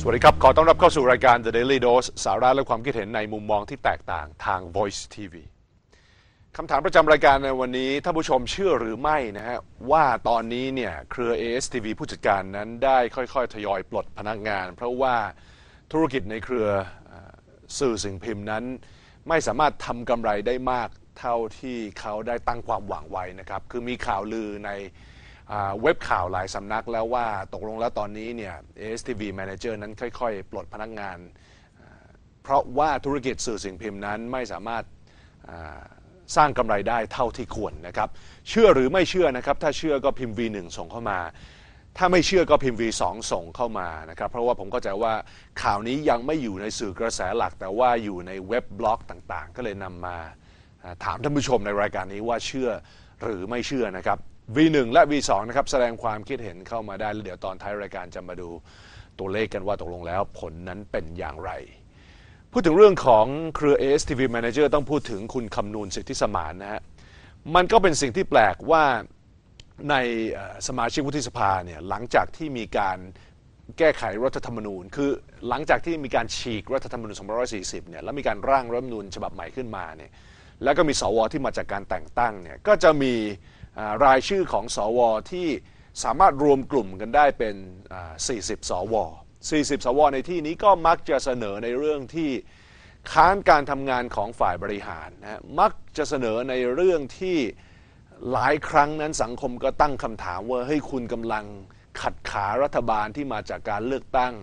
สวัสดีครับ ขอต้อนรับเข้าสู่รายการ The Daily Dose สาระและความคิดเห็นในมุมมองที่แตกต่างทาง Voice TV คำถามประจำรายการในวันนี้ท่านผู้ชมเชื่อหรือไม่นะฮะ ว่าตอนนี้เนี่ยเครือ ASTV ผู้จัดการนั้นได้ค่อยๆ ทยอยปลดพนักงาน เพราะว่าธุรกิจในเครือสื่อสิ่งพิมพ์นั้น ไม่สามารถทำกำไรได้มากเท่าที่เขาได้ตั้งความหวังไว้นะครับ คือมีข่าวลือใน เว็บข่าวหลายสำนักแล้วว่าตกลงแล้วตอนนี้เนี่ย ASTV Manager นั้นค่อย ๆ ปลดพนักงาน เพราะว่าธุรกิจสื่อสิ่งพิมพ์นั้นไม่สามารถสร้างกำไรได้เท่าที่ควรนะครับ เชื่อหรือไม่เชื่อนะครับ ถ้าเชื่อก็พิมพ์ V1 ส่งเข้ามา ถ้าไม่เชื่อก็พิมพ์ V2 ส่งเข้ามานะครับ เพราะว่าผมเข้าใจว่าข่าวนี้ยังไม่อยู่ในสื่อกระแสหลัก แต่ว่าอยู่ในเว็บบล็อกต่างๆ ก็เลยนำมาถามท่านผู้ชมในรายการนี้ว่าเชื่อหรือไม่เชื่อนะครับ V1 และ V2 นะครับแสดงความคิดเห็นเข้ามาได้แล้วเดี๋ยวตอนท้ายรายการจะมาดูตัวเลขกันว่าตกลงแล้วผลนั้นเป็นอย่างไร พูดถึงเรื่องของเครือ ASTV Manager ต้องพูดถึงคุณคำนูนสิทธิสมานนะฮะมันก็เป็นสิ่งที่แปลกว่าในสมาชิกวุฒิสภาเนี่ยหลังจากที่มีการแก้ไขรัฐธรรมนูญ คือหลังจากที่มีการฉีกรัฐธรรมนูญ240เนี่ยแล้วมีการร่างรัฐธรรมนูญฉบับใหม่ขึ้นมาเนี่ยแล้วก็มีสวที่มาจากการแต่งตั้งเนี่ยก็จะมี รายชื่อของสวที่สามารถรวมกลุ่มกันได้เป็น 40 สว 40 สว ในที่นี้ก็มักจะเสนอในเรื่องที่ค้านการทำงานของฝ่ายบริหารนะฮะมักจะเสนอในเรื่องที่หลายครั้งนั้นสังคมก็ตั้งคำถามว่าเฮ้ยคุณกำลังขัดขารัฐบาลที่มาจากการเลือกตั้ง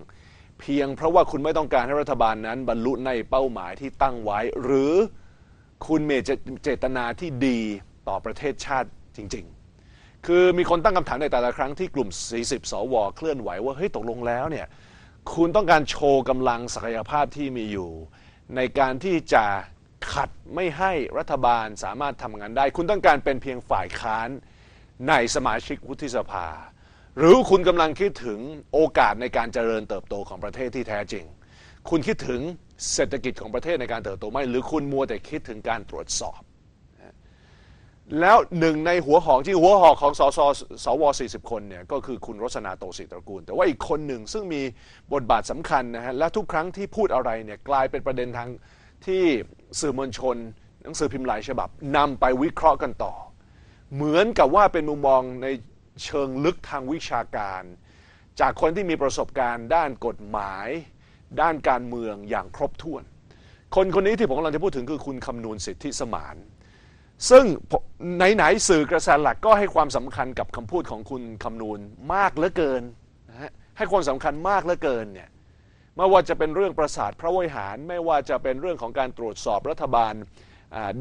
เพียงเพราะว่าคุณไม่ต้องการให้รัฐบาลนั้น บรรลุในเป้าหมายที่ตั้งไว้ หรือคุณมีเจเจตนาที่ดีต่อประเทศชาติ จริง ๆ คือมีคนตั้งคำถามในแต่ละครั้งที่กลุ่ม 40 สว เคลื่อนไหวว่าเฮ้ยตกลงแล้วเนี่ยคุณต้องการโชว์กำลังศักยภาพที่มีอยู่ ในการที่จะขัดไม่ให้รัฐบาลสามารถทำงานได้ คุณต้องการเป็นเพียงฝ่ายค้านในสมาชิกวุฒิสภา หรือคุณกำลังคิดถึงโอกาสในการเจริญเติบโตของประเทศที่แท้จริง คุณคิดถึงเศรษฐกิจของประเทศในการเติบโตไหมหรือคุณมัวแต่คิดถึงการตรวจสอบ แล้วหนึ่งในหัวหอกที่หัวหอกของสสสว40 คนเนี่ยก็คือคุณรสนาโตศิตระกูล แต่ว่าอีกคนหนึ่งซึ่งมีบทบาทสำคัญนะฮะและทุกครั้งที่พูดอะไรเนี่ยกลายเป็นประเด็นทางที่สื่อมวลชน หนังสือพิมพ์หลายฉบับนำไปวิเคราะห์กันต่อ เหมือนกับว่าเป็นมุมมองในเชิงลึกทางวิชาการ จากคนที่มีประสบการณ์ด้านกฎหมาย ด้านการเมืองอย่างครบถ้วน คนคนนี้ที่ผมกำลังจะพูดถึงคือคุณคำนูนสิทธิสมาน ซึ่งไหนๆสื่อกระแสหลักก็ให้ความสำคัญกับคำพูดของคุณคำนูนมากเหลือเกินนะฮะให้ความสำคัญมากเหลือเกินเนี่ยไม่ว่าจะเป็นเรื่องประสาทพระวิหาร ไม่ว่าจะเป็นเรื่องของการตรวจสอบรัฐบาล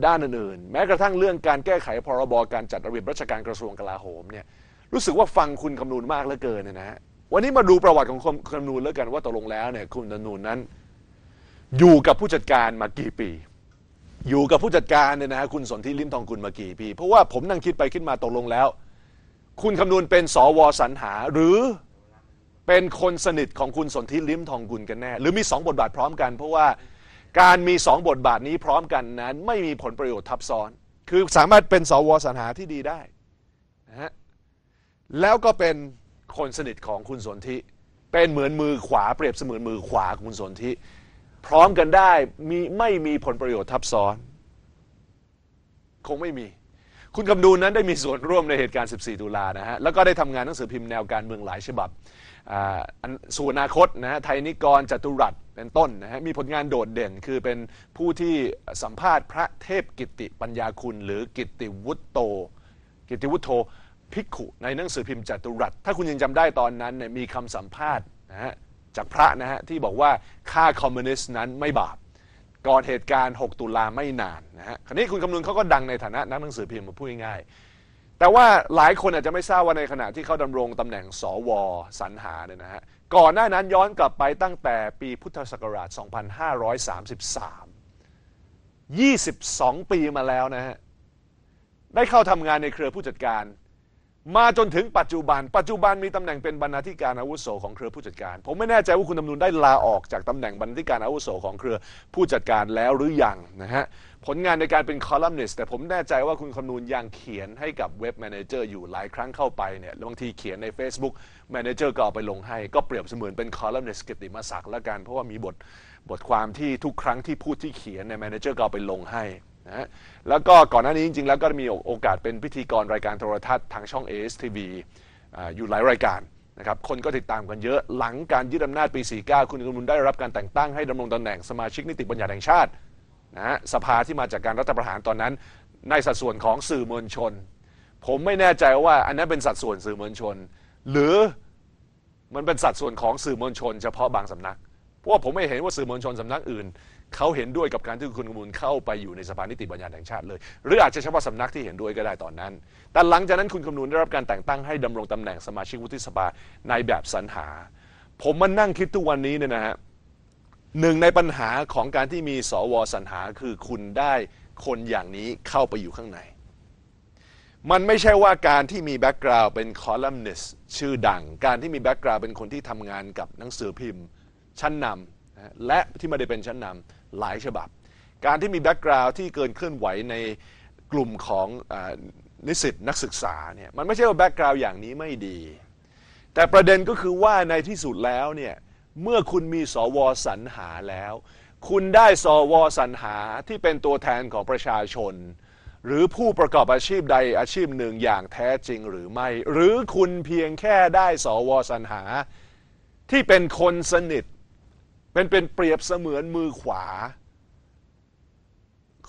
ด้านอื่นๆ แม้กระทั่งเรื่องการแก้ไขพรบการจัดระเบียบราชการกระทรวงกลาโหมเนี่ยรู้สึกว่าฟังคุณคำนูนมากเหลือเกินเนยนะฮะวันนี้มาดูประวัติของคุณคำนูนแล้วกันว่าตกลงแล้วเนี่ยคุณคำนูนนั้น อยู่กับผู้จัดการมากี่ปี อยู่กับผู้จัดการเนี่ยนะฮะคุณสนธิลิมทองกุลมากี่ปีเพราะว่าผมนั่งคิดไปคิดมาตกลงแล้ว คุณคำนวณเป็นสวสรรหา หรือเป็นคนสนิทของคุณสนธิลิมทองกุลกันแน่ หรือมีสองบทบาทพร้อมกัน เพราะว่าการมีสองบทบาทนี้พร้อมกันนั้นไม่มีผลประโยชน์ทับซ้อน คือสามารถเป็นสวสรรหาที่ดีได้นะฮะแล้วก็เป็นคนสนิทของคุณสนธิเป็นเหมือนมือขวาเปรียบเสมือนมือขวาของคุณสนธิ พร้อมกันได้มีไม่มีผลประโยชน์ทับซ้อน คงไม่มี คุณคำดูนนั้นได้มีส่วนร่วมในเหตุการณ์ 14 ตุลานะฮะแล้วก็ได้ทำงานหนังสือพิมพ์แนวการเมืองหลายฉบับสู่อนาคตนะฮะไทยนิกรจตุรัสเป็นต้นนะฮะมีผลงานโดดเด่นคือเป็นผู้ที่สัมภาษณ์พระเทพกิติปัญญาคุณ หรือกิติวุฒโต กิติวุฒโธภิกขุในหนังสือพิมพ์จตุรัส ถ้าคุณยังจำได้ตอนนั้นเนี่ยมีคำสัมภาษณ์นะฮะ จากพระนะฮะที่บอกว่าฆ่าคอมมิวนิสต์นั้นไม่บาปก่อนเหตุการณ์ 6 ตุลาไม่นานนะฮะ คราวนี้คุณคำนุนเขาก็ดังในฐานะนักหนังสือพิมพ์มาพูดง่ายๆ แต่ว่าหลายคนอาจจะไม่ทราบว่าในขณะที่เขาดำรงตำแหน่งสวสรรหาเนี่ยนะฮะ ก่อนหน้านั้นย้อนกลับไปตั้งแต่ปีพุทธศักราช 2533 22 ปีมาแล้วนะฮะ ได้เข้าทำงานในเครือผู้จัดการ มาจนถึงปัจจุบัน ปัจจุบันมีตำแหน่งเป็นบรรณาธิการอาวุโสของเครือผู้จัดการ ผมไม่แน่ใจว่าคุณดำนูนได้ลาออกจากตำแหน่งบรรณาธิการอาวุโสของเครือผู้จัดการแล้วหรือยังนะฮะผลงานในการเป็นคอลัมนิสต์แต่ผมแน่ใจว่าคุณคำนูนยังเขียนให้กับเว็บแมเนเจอร์อยู่หลายครั้งเข้าไปเนี่ยบางทีเขียนใน Facebook แมเนเจอร์ก็เอาไปลงให้ ก็เปรียบเสมือนเป็นคอลัมนิสต์กิตติมศักดิ์ละกัน เพราะว่ามีบทบทความที่ทุกครั้งที่พูดที่เขียนในแมเนเจอร์ก็เอาไปลงให้ นะฮะแล้วก็ก่อนหน้านี้จริงๆ แล้วก็มีโอกาสเป็นพิธีกรรายการโทรทัศน์ทางช่อง ASTV ออยู่หลายรายการนะครับคนก็ติดตามกันเยอะหลังการยึดอำนาจปี 49 คุณกำนุนได้รับการแต่งตั้งให้ดำรงตำแหน่งสมาชิกนิติบัญญัติแห่งชาตินะฮะสภาที่มาจากการรัฐประหารตอนนั้น ในสัดส่วนของสื่อมวลชน ผมไม่แน่ใจว่าอันนั้นเป็นสัดส่วนสื่อมวลชน หรือมันเป็นสัดส่วนของสื่อมวลชน เฉพาะบางสำนักเพราะว่าผมไม่เห็นว่าสื่อมวลชนสำนักอื่น เขาเห็นด้วยกับการที่คุณกำนุนเข้าไปอยู่ในสภานิติบัญญัติแห่งชาติเลย หรืออาจจะเฉพาะสำนักที่เห็นด้วยก็ได้ตอนนั้น แต่หลังจากนั้นคุณคำนูนได้รับการแต่งตั้งให้ดำรงตำแหน่งสมาชิกวุฒิสภาในแบบสรรหา ผมมานั่งคิดทุกวันนี้เนี่ยนะฮะหนึ่งในปัญหาของการที่มีสวสรรหาคือคุณได้คนอย่างนี้เข้าไปอยู่ข้างใน มันไม่ใช่ว่าการที่มีแบ็กกราวด์เป็นคอลัมนิสต์ชื่อดัง การที่มีแบ็กกราวด์เป็นคนที่ทำงานกับหนังสือพิมพ์ ชั้นนำและที่ไม่ได้เป็นชั้นนำ หลายฉบับ การที่มีแบ็กกราวด์ที่เกินเคลื่อนไหวในกลุ่มของอนิสิตนักศึกษาเนี่ยมันไม่ใช่ว่าแบ็กกราวด์อย่างนี้ไม่ดี แต่ประเด็นก็คือว่าในที่สุดแล้วเนี่ยเมื่อคุณมีสวสรรหาแล้ว คุณได้สวสรรหาที่เป็นตัวแทนของประชาชน หรือผู้ประกอบอาชีพใดอาชีพหนึ่งอย่างแท้จริงหรือไม่ หรือคุณเพียงแค่ได้สวสรรหาที่เป็นคนสนิท เป็นเป็นเปรียบเสมือนมือขวา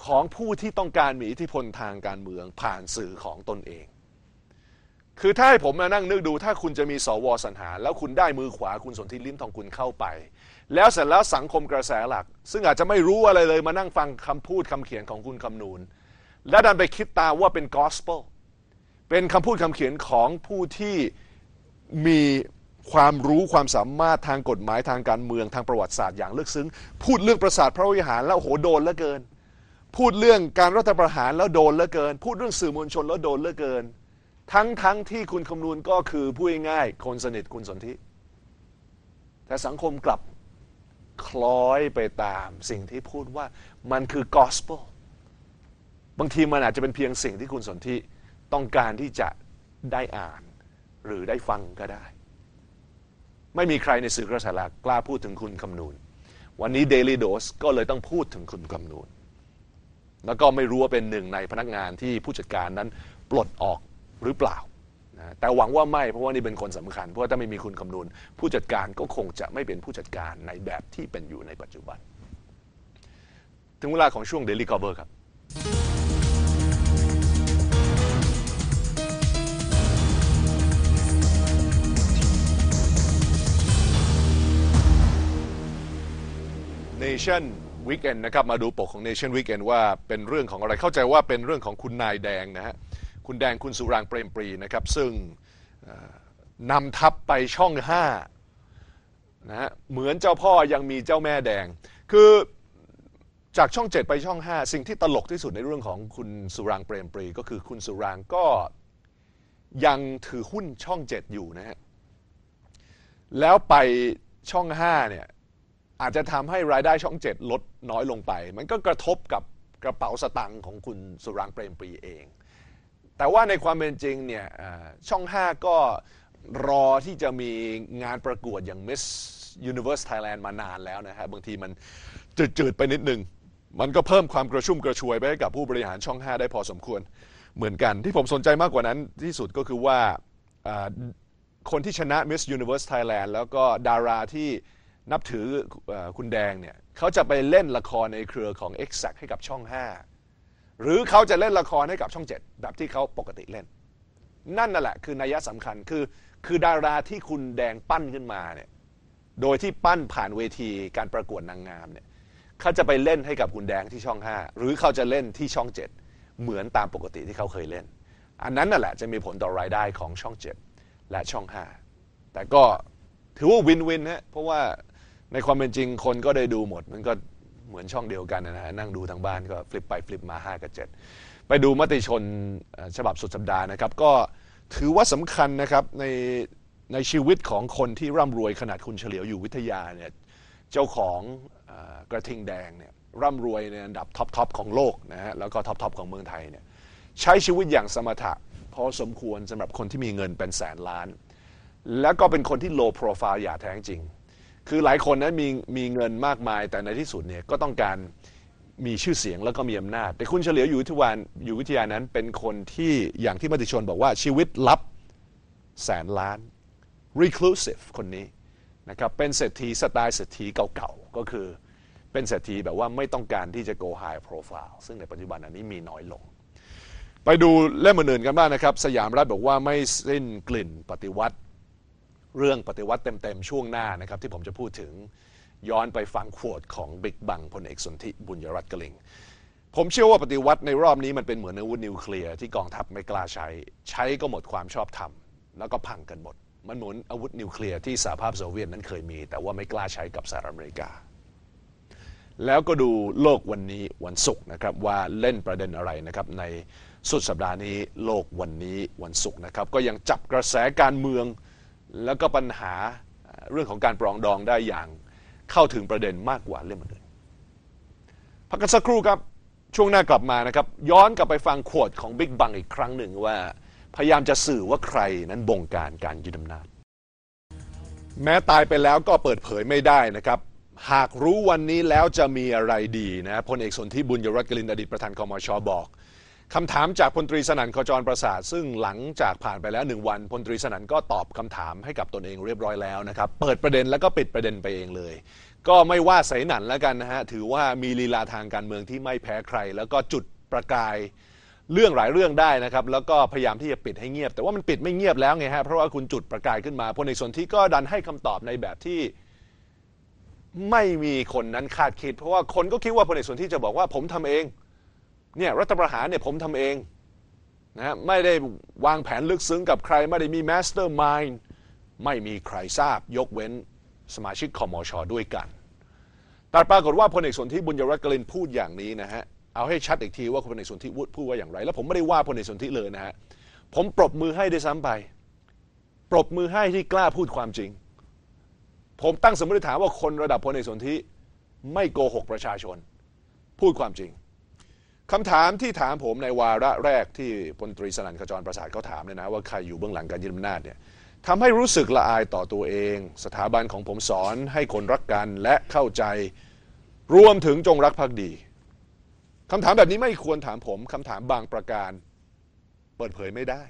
ของผู้ที่ต้องการมีอิทธิพลทางการเมืองผ่านสื่อของตนเอง คือถ้าให้ผมมานั่งนึกดูถ้าคุณจะมีสวสรรหา แล้วคุณได้มือขวาคุณสนธิลิ้มทองคุณเข้าไป แล้วเสร็จแล้วสังคมกระแสหลัก ซึ่งอาจจะไม่รู้อะไรเลยมานั่งฟังคำพูดคำเขียนของคุณคำนูนและดันไปคิดตาว่าเป็น gospel เป็นคำพูดคำเขียนของผู้ที่มี ความรู้ความสามารถทางกฎหมายทางการเมืองทางประวัติศาสตร์อย่างลึกซึ้ง พูดเรื่องประสาทพระวิหารแล้วโอ้โหโดนเหลือเกิน พูดเรื่องการรัฐประหารแล้วโดนเหลือเกิน พูดเรื่องสื่อมวลชนแล้วโดนเหลือเกิน ทั้งทั้งที่คุณคำนูนก็คือพูดง่ายคนสนิทคุณสนธิแต่สังคมกลับคล้อยไปตามสิ่งที่พูดว่ามันคือ gospel บางทีมันอาจจะเป็นเพียงสิ่งที่คุณสนธิต้องการที่จะได้อ่านหรือได้ฟังก็ได้ ไม่มีใครในสื่อกระแสหลักกล้าพูดถึงคุณคำนูนวันนี้ Daily Dose ก็เลยต้องพูดถึงคุณคำนูนแล้วก็ไม่รู้ว่าเป็นหนึ่งในพนักงานที่ผู้จัดการนั้นปลดออกหรือเปล่านะแต่หวังว่าไม่เพราะว่านี่เป็นคนสำคัญ เพราะว่าถ้าไม่มีคุณคำนูนผู้จัดการก็คงจะไม่เป็นผู้จัดการในแบบที่เป็นอยู่ในปัจจุบัน ถึงเวลาของช่วง Daily Cover ครับ Nation Weekend นะครับมาดูปกของ Nation Weekend ว่าเป็นเรื่องของอะไรเข้าใจว่าเป็นเรื่องของคุณนายแดงนะฮะคุณแดงคุณสุรางเปรมปรีนะครับ ซึ่งนำทัพไปช่อง5นะฮะเหมือนเจ้าพ่อยังมีเจ้าแม่แดง คือจากช่อง7ไปช่อง5สิ่งที่ตลกที่สุดในเรื่องของคุณสุรางเปรมปรี ก็คือคุณสุรางก็ยังถือหุ้นช่อง7อยู่นะฮะแล้วไปช่อง5เนี่ย อาจจะทำให้รายได้ช่อง7ลดน้อยลงไป มันก็กระทบกับกระเป๋าสตังค์ของคุณสุรางเปรมปรีเอง แต่ว่าในความเป็นจริงเนี่ยเอ่อช่อง 5 ก็รอที่จะมีงานประกวดอย่าง Miss Universe Thailand มานานแล้วนะฮะบางทีมันจืดๆไปนิดนึง มันก็เพิ่มความกระชุ่มกระชวยไปให้กับผู้บริหารช่อง 5 ได้พอสมควรเหมือนกัน ที่ผมสนใจมากกว่านั้นที่สุดก็คือว่าอ่าคนที่ชนะ Miss Universe Thailand แล้วก็ดาราที่ นับถืออคุณแดงเนี่ยเขาจะไปเล่นละครในเครือของ Exact ให้กับช่อง 5 หรือเขาจะเล่นละครให้กับช่อง 7 แบบที่เขาปกติเล่น นั่นน่ะแหละคือนัยสำคัญคือคือดาราที่คุณแดงปั้นขึ้นมาเนี่ยโดยที่ปั้นผ่านเวทีการประกวดนางงามเนี่ยเขาจะไปเล่นให้กับคุณแดงที่ช่อง 5 หรือเขาจะเล่นที่ช่อง 7 เหมือนตามปกติที่เขาเคยเล่น อันนั้นน่ะแหละจะมีผลต่อรายได้ของช่อง 7 และช่อง 5 แต่ก็ถือว่าวินวินฮะเพราะว่า ในความเป็นจริงคนก็ได้ดูหมด มันก็เหมือนช่องเดียวกันนะฮะนั่งดูทางบ้านก็ฟลิปไปฟลิปมา 5 กับ 7 ไปดูมติชนฉบับสุดสัปดาห์นะครับ ก็ถือว่าสำคัญนะครับในในชีวิตของคนที่ร่ำรวยขนาดคุณเฉลียวอยู่วิทยาเนี่ยเจ้าของอกระทิงแดงเนี่ยร่ำรวยในอันดับท็อปทอปของโลกนะฮะแล้วก็ท็อปทอปของเมืองไทยเนี่ยใช้ชีวิตอย่างสมถะพอสมควรสำหรับคนที่มีเงินเป็นแสนล้าน แล้วก็เป็นคนที่ low profile อย่าแท้จริง คือหลายคนนั้นมีมีเงินมากมายแต่ในที่สุดเนี่ยก็ต้องการมีชื่อเสียงแล้วก็มีอำนาจ แต่คุณเฉลียวอยู่วิทยาอยู่วิทยานั้นเป็นคนที่อย่างที่มติชนบอกว่าชีวิตลับแสนล้าน reclusive คนนี้นะครับเป็นเศรษฐีสไตล์เศรษฐีเก่าๆ ก็คือเป็นเศรษฐีแบบว่าไม่ต้องการที่จะ go high profile ซึ่งในปัจจุบันอันนี้มีน้อยลง ไปดูเล่มอื่นๆกันบ้างนะครับ สยามรัฐบอกว่าไม่สิ้นกลิ่นปฏิวัติ เรื่องปฏิวัติเต็ม ๆ ช่วงหน้านะครับ ที่ผมจะพูดถึงย้อนไปฟังขวดของบิ๊กบังพลเอกสนธิบุญยรัตน์กลิง ผมเชื่อว่าปฏิวัติในรอบนี้มันเป็นเหมือนอาวุธนิวเคลียร์ที่กองทัพไม่กล้าใช้ ใช้ก็หมดความชอบธรรม แล้วก็พังกันหมด มันเหมือนอาวุธนิวเคลียร์ที่สหภาพโซเวียตนั้นเคยมี แต่ว่าไม่กล้าใช้กับสหรัฐอเมริกา แล้วก็ดูโลกวันนี้วันศุกร์นะครับว่าเล่นประเด็นอะไรนะครับในสุดสัปดาห์นี้โลกวันนี้วันศุกร์นะครับก็ยังจับกระแสการเมือง แล้วก็ปัญหาเรื่องของการปรองดองได้อย่างเข้าถึงประเด็นมากกว่าเรื่องอื่นพักกันสักครู่ครับช่วงหน้ากลับมานะครับ ย้อนกลับไปฟังขวดของบิ๊กบังอีกครั้งหนึ่งว่า พยายามจะสื่อว่าใครนั้นบงการการยึดอำนาจ แม้ตายไปแล้วก็เปิดเผยไม่ได้นะครับ หากรู้วันนี้แล้วจะมีอะไรดีนะพลเอกสนธิบุญยรัตน์กลินอดีตประธานคอมชบอก คำถามจากพลตรีสนั่นขจรประสาท ซึ่งหลังจากผ่านไปแล้วหนึ่งวันพลตรีสนั่นก็ตอบคำถามให้กับตนเองเรียบร้อยแล้วนะครับ เปิดประเด็นแล้วก็ปิดประเด็นไปเองเลย ก็ไม่ว่าไสหนันแล้วกันนะฮะถือว่ามีลีลาทางการเมืองที่ไม่แพ้ใคร แล้วก็จุดประกายเรื่องหลายเรื่องได้นะครับ แล้วก็พยายามที่จะปิดให้เงียบ แต่ว่ามันปิดไม่เงียบแล้วไงฮะเพราะว่าคุณจุดประกายขึ้นมาพลเอกสนธิก็ดันให้คำตอบในแบบที่ไม่มีคนนั้นคาดคิด เพราะว่าคนก็คิดว่าพลเอกสนธิจะบอกว่าผมทำเอง เนี่ยรัฐประหารเนี่ยผมทำเองนะไม่ได้วางแผนลึกซึ้งกับใคร ไม่ได้มี master mind ไม่มีใครทราบยกเว้นสมาชิกคอมชด้วยกัน แต่ปรากฏว่าพลเอกสนธิบุญยรัตน์กลินพูดอย่างนี้นะฮะ เอาให้ชัดอีกทีว่าพลเอกสนธิพูดว่าอย่างไร แล้วผมไม่ได้ว่าพลเอกสนธิเลยนะฮะ ผมปรบมือให้ด้วยซ้ำไป ปรบมือให้ที่กล้าพูดความจริง ผมตั้งสมมติฐานว่าคนระดับพลเอกสนธิไม่โกหกประชาชน พูดความจริง คำถามที่ถามผมในวาระแรกที่พลตรีสนั่นขจรประสาทเขาถามเนี่ยนะว่าใครอยู่เบื้องหลังการยึดอำนาจเนี่ยทำให้รู้สึกละอายต่อตัวเอง สถาบันของผมสอนให้คนรักกันและเข้าใจรวมถึงจงรักภักดีคำถามแบบนี้ไม่ควรถามผมคำถามบางประการ เปิดเผยไม่ได้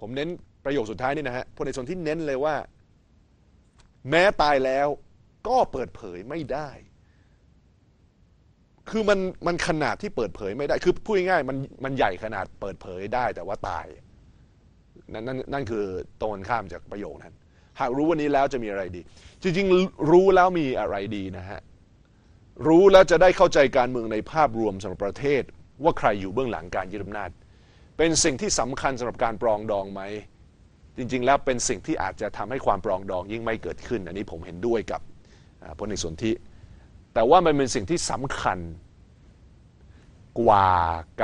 ผมเน้นประโยคสุดท้ายนี่นะฮะพลเอกสนที่เน้นเลยว่า แม้ตายแล้วก็เปิดเผยไม่ได้ คือมันมันขนาดที่เปิดเผยไม่ได้ คือพูดง่ายๆมันมันใหญ่ขนาดเปิดเผยได้แต่ว่าตาย นั่นนั่นนั่นคือตรงกันข้ามจากประโยคนั้น หากรู้วันนี้แล้วจะมีอะไรดี จริงๆ รู้แล้วมีอะไรดีนะฮะ รู้แล้วจะได้เข้าใจการเมืองในภาพรวมสำหรับประเทศ ว่าใครอยู่เบื้องหลังการยึดอำนาจ เป็นสิ่งที่สำคัญสำหรับการปรองดองไหม จริง ๆ แล้วเป็นสิ่งที่อาจจะทำให้ความปรองดองยิ่งไม่เกิดขึ้น อันนี้ผมเห็นด้วยกับพลเอกสนธิ แต่ว่ามันเป็นสิ่งที่สำคัญกว่า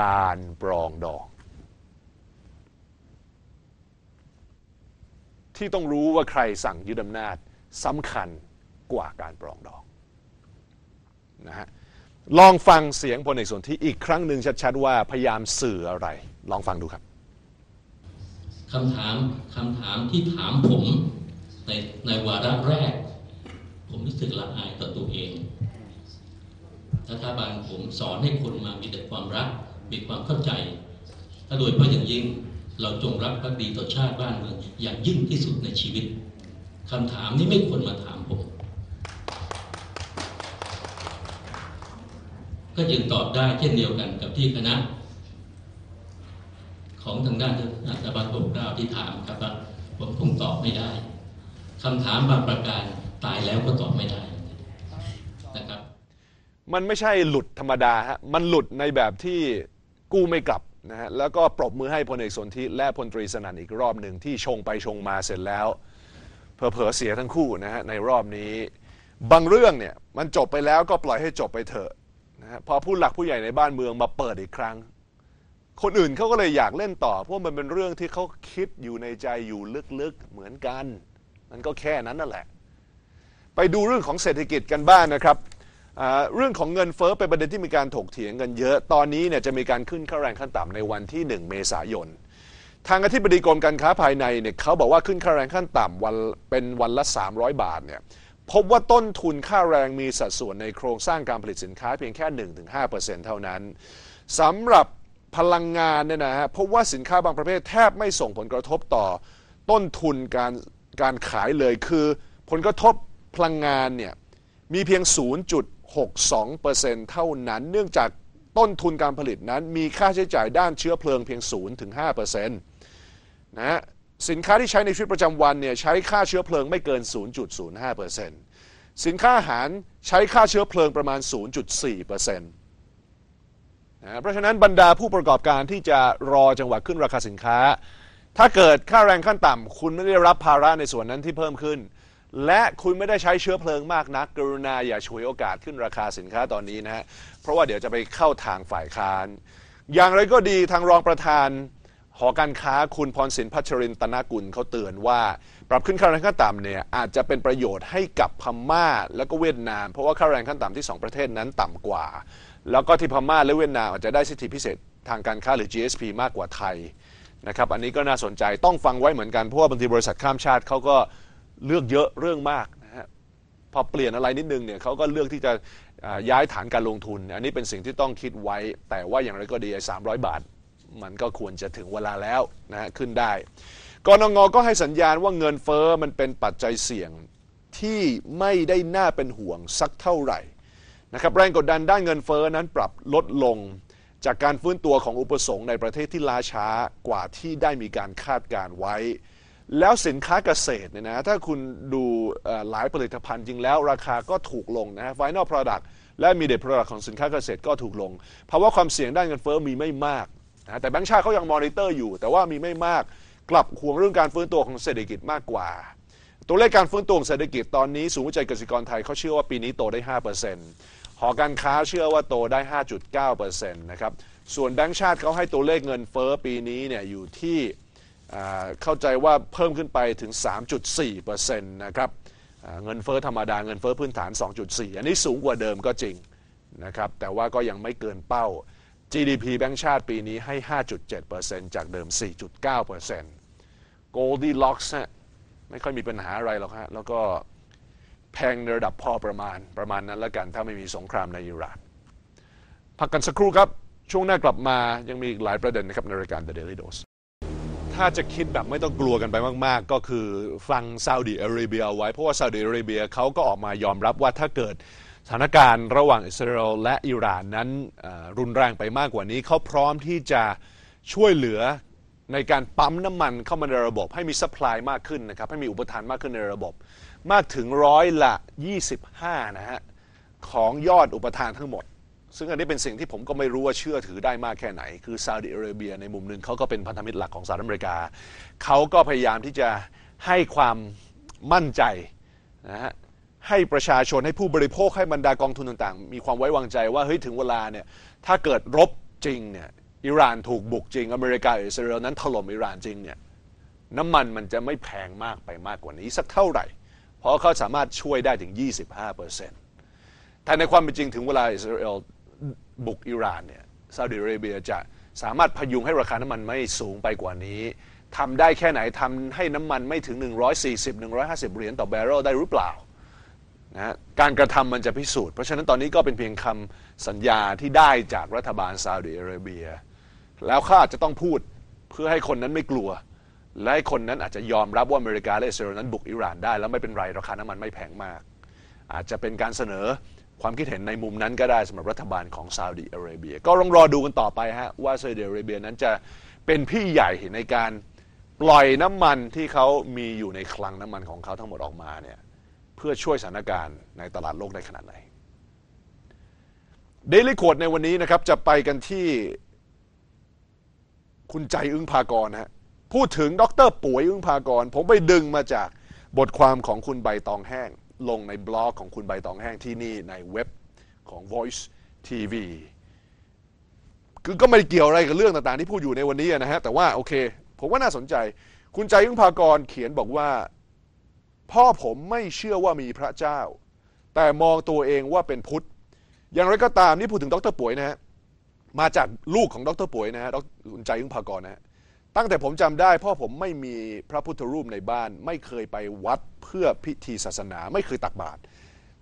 การปรองดอง ที่ต้องรู้ว่าใครสั่งยึดอำนาจสำคัญกว่าการปรองดองนะฮะลองฟังเสียงพลเอกสนธิอีกครั้งหนึ่งชัดๆ ว่าพยายามสื่ออะไร ลองฟังดูครับคำถามคำถามที่ถามผมในในวาระแรก ผมรู้สึกละอายต่อตัวเอง รัฐบาลผมสอนให้คนมามีแต่ความรัก มีความเข้าใจ ถ้าโดยเฉพาะอย่างยิ่งเราจงรักภักดีต่อชาติบ้านเมืองอย่างยิ่งที่สุดในชีวิตคำถามนี้ไม่ควรมาถามผม ก็จึงตอบได้เช่นเดียวกันกับที่คณะ ของทางด้านรัฐบาลปกเกล้าที่ถามครับว่าผมคงตอบไม่ได้คำถามบางประการตายแล้วก็ตอบไม่ได้ มันไม่ใช่หลุดธรรมดาฮะมันหลุดในแบบที่กู้ไม่กลับนะฮะแล้วก็ปรบมือให้พลเอกสนธิและพลตรีสนั่นอีกรอบหนึ่งที่ชงไปชงมาเสร็จแล้วเผลอๆเสียทั้งคู่นะฮะในรอบนี้ บางเรื่องเนี่ยมันจบไปแล้วก็ปล่อยให้จบไปเถอะนะฮะพอผู้หลักผู้ใหญ่ในบ้านเมืองมาเปิดอีกครั้ง คนอื่นเขาก็เลยอยากเล่นต่อ เพราะมันเป็นเรื่องที่เขาคิดอยู่ในใจอยู่ลึกๆเหมือนกัน มันก็แค่นั้นนั่นแหละ ไปดูเรื่องของเศรษฐกิจกันบ้างนนะครับ เรื่องของเงินเฟ้อเป็นประเด็นที่มีการถกเถียงกันเยอะ ตอนนี้เนี่ยจะมีการขึ้นค่าแรงขั้นต่ำในวันที่ 1 เมษายน ทางอธิบดีกรมการค้าภายในเนี่ยเขาบอกว่าขึ้นค่าแรงขั้นต่ำวันเป็นวันละ 300 บาทเนี่ยพบว่าต้นทุนค่าแรงมีสัดส่วนในโครงสร้างการผลิตสินค้าเพียงแค่ 1-5%เท่านั้นสำหรับพลังงานเนี่ยนะฮะพบว่าสินค้าบางประเภทแทบไม่ส่งผลกระทบต่อต้นทุนการการขายเลยคือ ผลกระทบพลังงานเนี่ยมีเพียง 0.62%เท่านั้น เนื่องจากต้นทุนการผลิตนั้นมีค่าใช้จ่ายด้านเชื้อเพลิงเพียง 0-5%นะฮะสินค้าที่ใช้ในชีวิตประจำวันเนี่ยใช้ค่าเชื้อเพลิงไม่เกิน 0.05%สินค้าอาหารใช้ค่าเชื้อเพลิงประมาณ 0.4%นะเพราะฉะนั้นบรรดาผู้ประกอบการที่จะรอจังหวะขึ้นราคาสินค้า ถ้าเกิดค่าแรงขั้นต่ำคุณไม่ได้รับภาระในส่วนนั้นที่เพิ่มขึ้น และคุณไม่ได้ใช้เชื้อเพลิงมากนัก กรุณาอย่าฉวยโอกาสขึ้นราคาสินค้าตอนนี้นะฮะเพราะว่าเดี๋ยวจะไปเข้าทางฝ่ายค้าน อย่างไรก็ดีทางรองประธานหอการค้าคุณพรสินพัชรินตนากุลเขาเตือนว่า ปรับขึ้นค่าแรงขั้นต่ำเนี่ยอาจจะเป็นประโยชน์ให้กับพม่าและก็เวียดนาม เพราะว่าค่าแรงขั้นต่ำที่ 2 ประเทศนั้นต่ำกว่า แล้วก็ที่พม่าและเวียดนามอาจจะได้สิทธิพิเศษทางการค้าหรือ GSP มากกว่าไทยนะครับอันนี้ก็น่าสนใจต้องฟังไว้เหมือนกันเพราะว่าบางทีบริษัทข้ามชาติเขาก็ เลือกเยอะเรื่องมากนะฮะพอเปลี่ยนอะไรนิดนึงเนี่ยเขาก็เลือกที่จะย้ายฐานการลงทุน อันนี้เป็นสิ่งที่ต้องคิดไว้ แต่ว่าอย่างไรก็ดีไอ้300บาท มันก็ควรจะถึงเวลาแล้วนะฮะขึ้นได้กรงงก็ให้สัญญาณว่าเงินเฟอ้อมันเป็นปัจจัยเสี่ยงที่ไม่ได้น่าเป็นห่วงสักเท่าไหร่นะครับแรงกดดันด้านเงินเฟอ้อนั้นปรับลดลงจากการฟื้นตัวของอุปสงค์ในประเทศที่ล้าช้ากว่าที่ได้มีการคาดการไว้ แล้วสินค้าเกษตรเนี่ยนะถ้าคุณดูหลายผลิตภัณฑ์จริงแล้วราคาก็ถูกลงนะ Final Product และ Immediate Product ของสินค้าเกษตรก็ถูกลงเพราะว่าความเสี่ยงด้านเงินเฟ้อมีไม่มากนะแต่แบงก์ชาติเขายังมอนิเตอร์อยู่ แต่ว่ามีไม่มากกลับห่วงเรื่องการฟื้นตัวของเศรษฐกิจมากกว่า ตัวเลขการฟื้นตัวของเศรษฐกิจตอนนี้ศูนย์วิจัยเกษตรกรไทยเขาเชื่อว่าปีนี้โตได้ 5%หอการค้าเชื่อว่าโตได้ 5.9%นะครับส่วนแบงก์ชาติเขาให้ตัวเลขเงินเฟ้อปีนี้เนี่ยอยู่ที่ เข้าใจว่าเพิ่มขึ้นไปถึง 3.4%นะครับเงินเฟ้อธรรมดาเงินเฟ้อพื้นฐาน 2.4 อันนี้สูงกว่าเดิมก็จริงนะครับแต่ว่าก็ยังไม่เกินเป้า GDP แบงก์ชาติปีนี้ให้ 5.7%จากเดิม 4.9% Goldilocks ฮะไม่ค่อยมีปัญหาอะไรหรอกฮะแล้วก็แพงในระดับพอประมาณประมาณนั้นแล้วกัน ถ้าไม่มีสงครามในอิหร่านพักกันสักครู่ครับ ช่วงหน้ากลับมายังมีอีกหลายประเด็นนะครับในรายการ The Daily Dose ถ้าจะคิดแบบไม่ต้องกลัวกันไปมาก ๆ ก็คือฟังซาอุดิอาระเบียเอาไว้เพราะว่าซาอุดิอาระเบียเขาก็ออกมายอมรับว่าถ้าเกิดสถานการณ์ระหว่างอิสราเอลและอิหร่านนั้นรุนแรงไปมากกว่านี้ เขาพร้อมที่จะช่วยเหลือในการปั๊มน้ำมันเข้ามาในระบบ ให้มีสป라이มากขึ้นนะครับให้มีอุปทานมากขึ้นในระบบ มากถึงร้อยละ 25 นะฮะของยอดอุปทานทั้งหมด ซึ่งอันนี้เป็นสิ่งที่ผมก็ไม่รู้ว่าเชื่อถือได้มากแค่ไหน คือซาอุดิอาระเบียในมุมหนึ่งเขาก็เป็นพันธมิตรหลักของสหรัฐอเมริกา เขาก็พยายามที่จะให้ความมั่นใจนะฮะให้ประชาชนให้ผู้บริโภคให้บรรดากองทุนต่างๆ มีความไว้วางใจว่าเฮ้ยถึงเวลาเนี่ยถ้าเกิดรบจริงเนี่ยอิหร่านถูกบุกจริง อเมริกาอิสราเอลนั้นถล่มอิหร่านจริงเนี่ยน้ำมันมันจะไม่แพงมากไปมากกว่านี้สักเท่าไหร่ เพราะเขาสามารถช่วยได้ถึง 25%แต่ในความเป็นจริงถึงเวลาอิสราเอล บุกอิหร่านเนี่ยซาอุดิอาระเบียจะสามารถพยุงให้ราคาน้ำมันไม่สูงไปกว่านี้ทำได้แค่ไหนทำให้น้ำมันไม่ถึง 140-150 เหรียญต่อแบเรลได้หรือเปล่านะการกระทำมันจะพิสูจน์ เพราะฉะนั้นตอนนี้ก็เป็นเพียงคำสัญญาที่ได้จากรัฐบาลซาอุดิอาระเบีย แล้วขาอาจจะต้องพูดเพื่อให้คนนั้นไม่กลัว และให้คนนั้นอาจจะยอมรับว่าอเมริกาและอิสราเอลนั้นบุกอิหร่านได้ แล้วไม่เป็นไรราคาน้ำมันไม่แพงมาก อาจจะเป็นการเสนอ ความคิดเห็นในมุมนั้นก็ได้สำหรับรัฐบาลของซาอุดิอาระเบีย ก็ลองรอดูกันต่อไปฮะว่าซาอุดิอาระเบียนั้นจะเป็นพี่ใหญ่ในการปล่อยน้ำมันที่เขามีอยู่ในคลังน้ำมันของเขาทั้งหมดออกมาเนี่ยเพื่อช่วยสถานการณ์ในตลาดโลกได้ขนาดไหนเดลิโคดในวันนี้นะครับจะไปกันที่คุณใจอึ้งพากรฮะพูดถึงดรป่วยอึ้งพากร ผมไปดึงมาจากบทความของคุณใบตองแห้ง ลงในบล็อกของคุณใบตองแห้งที่นี่ในเว็บของ Voice TV คือก็ไม่เกี่ยวอะไรกับเรื่องต่างๆ ที่พูดอยู่ในวันนี้นะฮะ แต่ว่าโอเค ผมว่าน่าสนใจ คุณใจยุ่งพากรเขียนบอกว่า พ่อผมไม่เชื่อว่ามีพระเจ้า แต่มองตัวเองว่าเป็นพุทธ อย่างไรก็ตามนี่พูดถึงดรป่วยนะฮะ มาจากลูกของดรป่วยนะฮะดรคุณใจยุ่งพากรนะฮะ ตั้งแต่ผมจำได้พ่อผมไม่มีพระพุทธรูปในบ้าน ไม่เคยไปวัดเพื่อพิธีศาสนา ไม่เคยตักบาตร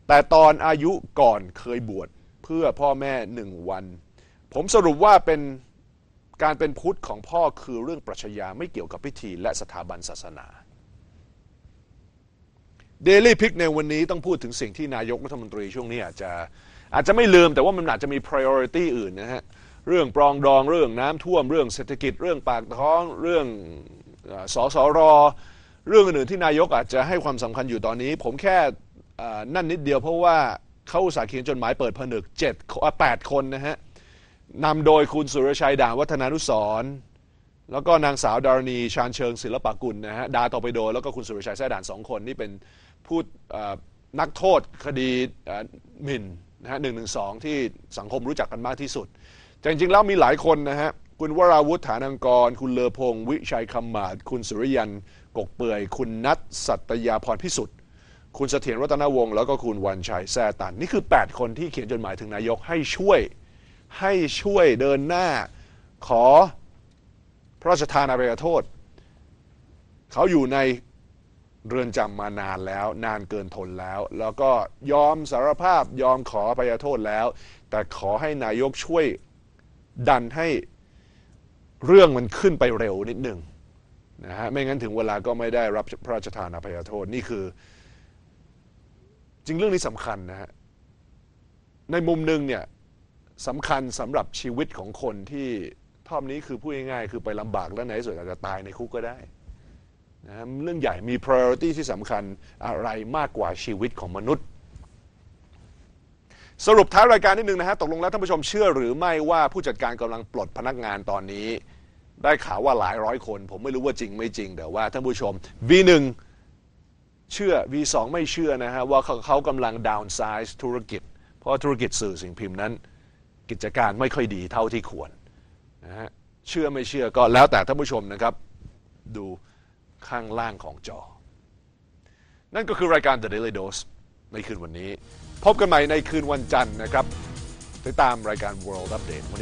แต่ตอนอายุก่อนเคยบวชเพื่อพ่อแม่หนึ่งวัน ผมสรุปว่าเป็นการเป็นพุทธของพ่อคือเรื่องปรัชญาไม่เกี่ยวกับพิธีและสถาบันศาสนาเดลี่พิกในวันนี้ต้องพูดถึงสิ่งที่นายกรัฐมนตรีช่วงนี้อาจจะอาจจะไม่ลืมแต่ว่ามันอาจจะมี priority อื่นนะฮะ เรื่องปรองดองเรื่องน้ำท่วม เรื่องเศรษฐกิจเรื่องปากท้อง เรื่องเอ่อสสรเรื่องอื่นที่นายกอาจจะให้ความสำคัญอยู่ตอนนี้ ผมแค่นั่นนิดเดียวเพราะว่าเขาสาเขียนจดหมายเปิดผนึกเจ็ดแปดคนนะฮะนำโดยคุณสุรชัยด่างวัฒนานุสรแล้วก็นางสาวดารณีชาญเชิงศิลปกุลนะฮะดาตอไปโด แล้วก็คุณสุรชัยแซ่ด่านสองคน นี่เป็นผู้นักโทษคดีหมิ่นนะฮะหนึ่งหนึ่งสองที่สังคมรู้จักกันมากที่สุด แต่จริงๆแล้วมีหลายคนนะฮะ คุณวราวุฒิฐานังกร คุณเลอพงศ์วิชัยคำมาศคุณสุริยันกกเปื่อย คุณนัทสัตยาพรพิสุทธิ์ คุณเสถียรรัตนวงศ์แล้วก็คุณวันชัยแซ่ตัน นี่คือ 8 คนที่เขียนจดหมายถึงนายกให้ช่วยให้ช่วยเดินหน้าขอพระราชทานอภัยโทษ เขาอยู่ในเรือนจำมานานแล้ว นานเกินทนแล้ว แล้วก็ยอมสารภาพยอมขออภัยโทษแล้ว แต่ขอให้นายกช่วย ดันให้เรื่องมันขึ้นไปเร็วนิดหนึ่งนะฮะไม่งั้นถึงเวลาก็ไม่ได้รับพระราชทานอภัยโทษนี่คือ จริงเรื่องนี้สำคัญนะฮะในมุมหนึ่งเนี่ยสำคัญสำหรับชีวิตของคนที่ทอบนี้คือพูดง่ายๆคือไปลำบากแล้วในที่สุดอาจจะตายในคุกก็ได้นะฮะเรื่องใหญ่มี priority ที่สำคัญอะไรมากกว่าชีวิตของมนุษย์ สรุปท้ายรายการนิดนึงนะฮะตกลงแล้วท่านผู้ชมเชื่อหรือไม่ว่าผู้จัดการกำลังปลดพนักงานตอนนี้ ได้ข่าวว่าหลายร้อยคน ผมไม่รู้ว่าจริงไม่จริงแต่ว่าท่านผู้ชม V1 เชื่อ V2 ไม่เชื่อนะฮะว่าเขาเขากำลัง downsize ธุรกิจ เพราะธุรกิจสื่อสิ่งพิมพ์นั้น กิจการไม่ค่อยดีเท่าที่ควรนะฮะเชื่อไม่เชื่อก็แล้วแต่ท่านผู้ชมนะครับ ดูข้างล่างของจอ นั่นก็คือรายการ The Daily Dose ในคืนวันนี้ พบกันใหม่ในคืนวันจันทร์นะครับติดตามรายการ World Update วันนี้